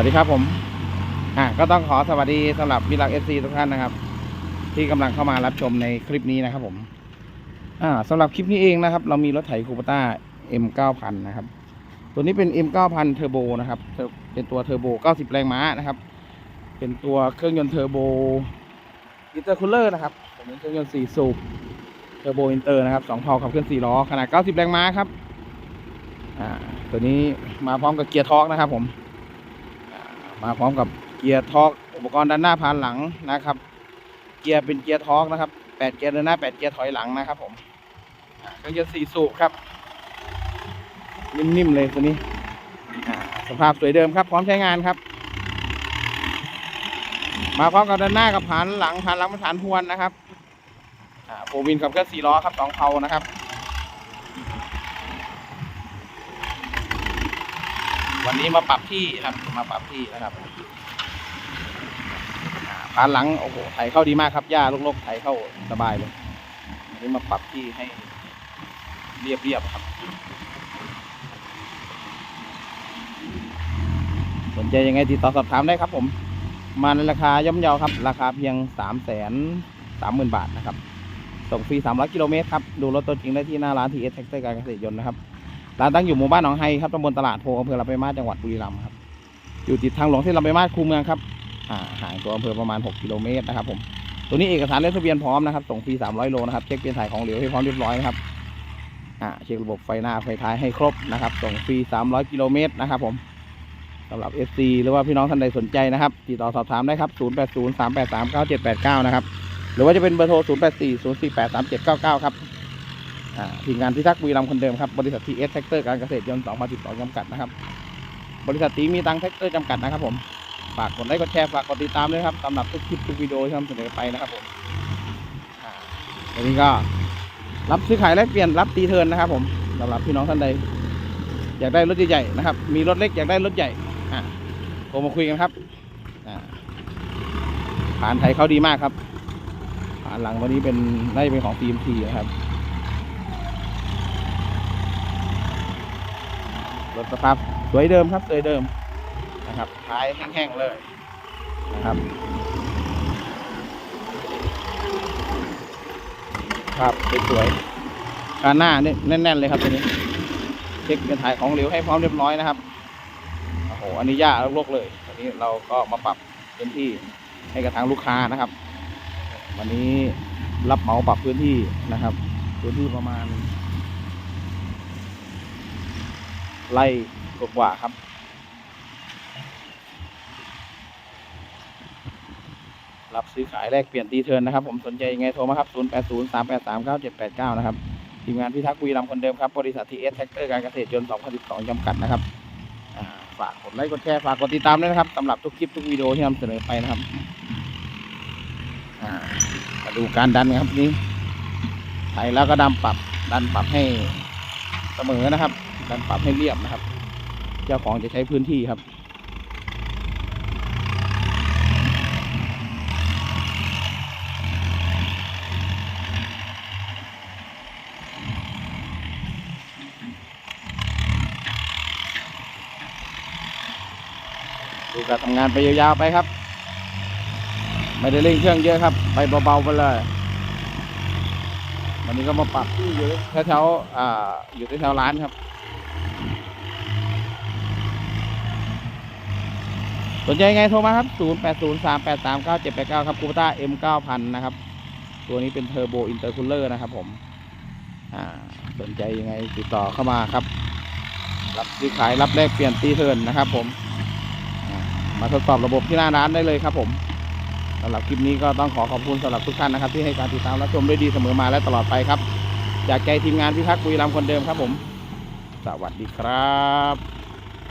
วัสดีครับผม อะก็ต้องขอสวัสดีสำหรับมิลักเอซีทุกท่านนะครับ ที่กำลังเข้ามารับชมในคลิปนี้นะครับผม อ่าสำหรับคลิปนี้เองนะครับ เรามีรถไถคูปต้า M9000 นะครับ ตัวนี้เป็น M9000 เทอร์โบนะครับ เป็นตัวเทอร์โบ 90 แรงม้านะครับ เป็นตัวเครื่องยนต์เทอร์โบอินเตอร์คูลเลอร์นะครับเป็นเครื่องยนต์4สูบเทอร์โบอินเตอร์นะครับ2เพาขับเคลื่อน4ล้อขนาด 90 แรงม้าครับ อ่า ตัวนี้มาพร้อมกับเกียร์ทอร์กนะครับผม มาพร้อมกับเกียร์ทอร์กอุปกรณ์ด้านหน้าพานหลังนะครับ เกียร์เป็นเกียร์ทอร์กนะครับแปดเกียร์เดินหน้าแปดเกียร์ถอยหลังนะครับผมเครื่องยนต์สี่สูบครับ นิ่มๆเลยตัวนี้สภาพสวยเดิมครับ พร้อมใช้งานครับ มาพร้อมกับด้านหน้ากับผานหลังผานหลังเป็นผานพวนนะครับโฟวินกับเครื่องสี่ล้อครับสองเพานะครับ วันนี้มาปรับที่ครับมาปรับที่นะครับอ่าพานหลังโอ้โหไถเข้าดีมากครับหญ้าลกๆไถเข้าสบายเลยวันนี้มาปรับที่ให้เรียบๆครับ สนใจยังไงติดต่อสอบถามได้ครับผม มาในราคาย่อมเยาครับ ราคาเพียงสามแสนสามหมื่นบาทนะครับส่งฟรีสามร้อยกิโลเมตรครับ ดูรถตัวจริงได้ที่หน้าร้านทีเอสแท็กเตอร์การเกษตรยนต์นะครับ ร้านตั้งอยู่หมู่บ้านหนองไฮครับตำบลตลาดโพอำเภอลำปางมาศจังหวัดบุรีรัมย์ครับ อยู่ติดทางหลวงที่ลำปางมาศคูเมืองครับอ่าห่างตัวอำเภอประมาณ 6 กิโลเมตรนะครับผมตัวนี้เอกสารเลขทะเบียนพร้อมนะครับส่งฟรี300 โลนะครับเช็คเปลี่ยนถ่ายของเหลวให้พร้อมเรียบร้อยนะครับอ่าเช็คระบบไฟหน้าไฟท้ายให้ครบนะครับส่งฟรี300 กิโลเมตรนะครับผมสำหรับ SC หรือว่าพี่น้องท่านใดสนใจนะครับติดต่อสอบถามได้ครับ 0803839789 นะครับ หรือว่าจะเป็นเบอร์โทร 0840483799 ครับ ทีมงานพิทักษ์บุรีรัมย์คนเดิมครับ บริษัททีเอสแท็กเตอร์การเกษตรยนต์2012จำกัดนะครับ บริษัทตีมีตังแท็กเตอร์จำกัดนะครับผม ฝากกดไลค์กดแชร์ฝากกดติดตามด้วยครับสำหรับทุกคลิปทุกวิดีโอที่ทำเสนอไปนะครับผมอันนี้ก็รับซื้อขายแลกเปลี่ยนรับตีเทินนะครับผมสำหรับพี่น้องท่านใด อยากได้รถใหญ่ๆนะครับ มีรถเล็กอยากได้รถใหญ่อ่าโทรมาคุยกันครับผ่านไทยเขาดีมากครับผ่านหลังวันนี้เป็นได้เป็นของ TMT นะครับ รถสภาพสวยเดิมครับสวยเดิมนะครับท้ายแห้งๆเลยนะครับครับสวยๆการหน้าเนี่ยแน่น ๆ เลยครับตัวนี้ เช็คเป็นถ่ายของเหลวให้พร้อมเรียบร้อยนะครับโอ้โหอันนี้ยากลกๆเลยวันนี้เราก็มาปรับพื้นที่ให้กับทางลูกค้านะครับ วันนี้รับเหมาปรับพื้นที่นะครับ พื้นที่ประมาณ ไล่กว่าครับ รับซื้อขายแลกเปลี่ยนตีเทิร์นนะครับ ผมสนใจยังไงโทรมาครับ0 8 0 3 8 3 9 7 8 9 นะครับ ทีมงานพิทักษ์บุรีรัมคนเดิมครับ บริษัททีเอสแท็กเตอร์การเกษตรยนต์2012จำกัดนะครับฝากกดไลค์กดแชร์ฝากกดติดตามด้วยนะครับสำหรับทุกคลิปทุกวิดีโอที่นำเสนอไปนะครับมาดูการดันครับนี่ไถแล้วก็ดำปรับดันปรับให้เสมอนะครับ ดันปรับให้เรียบนะครับ เจ้าของจะใช้พื้นที่ครับดูการทำงานไปยาวๆไปครับ ไม่ได้เร่งเครื่องเยอะครับ ไปเบาๆไปเลย วันนี้ก็มาปรับที่อยู่แถวๆออยู่แถวๆร้านครับ สนใจไงโทรมาครับ 0 8 0 3 8 3 9 7 8 9 ครับคูปต้า M 9000 นะครับ ตัวนี้เป็นเทอร์โบอินเตอร์คูลเลอร์นะครับผม อ่า สนใจยังไงติดต่อเข้ามาครับ รับซื้อขายรับแลกเปลี่ยนตีเทิร์นนะครับผม มาทดสอบระบบที่หน้าร้านได้เลยครับผมสำหรับคลิปนี้ก็ต้องขอขอบคุณสำหรับทุกท่านนะครับ ที่ให้การติดตามรับชมด้วยดีเสมอมาและตลอดไปครับ จากใจทีมงานพิทักษ์บุรีรัมย์คนเดิมครับผม สวัสดีครับ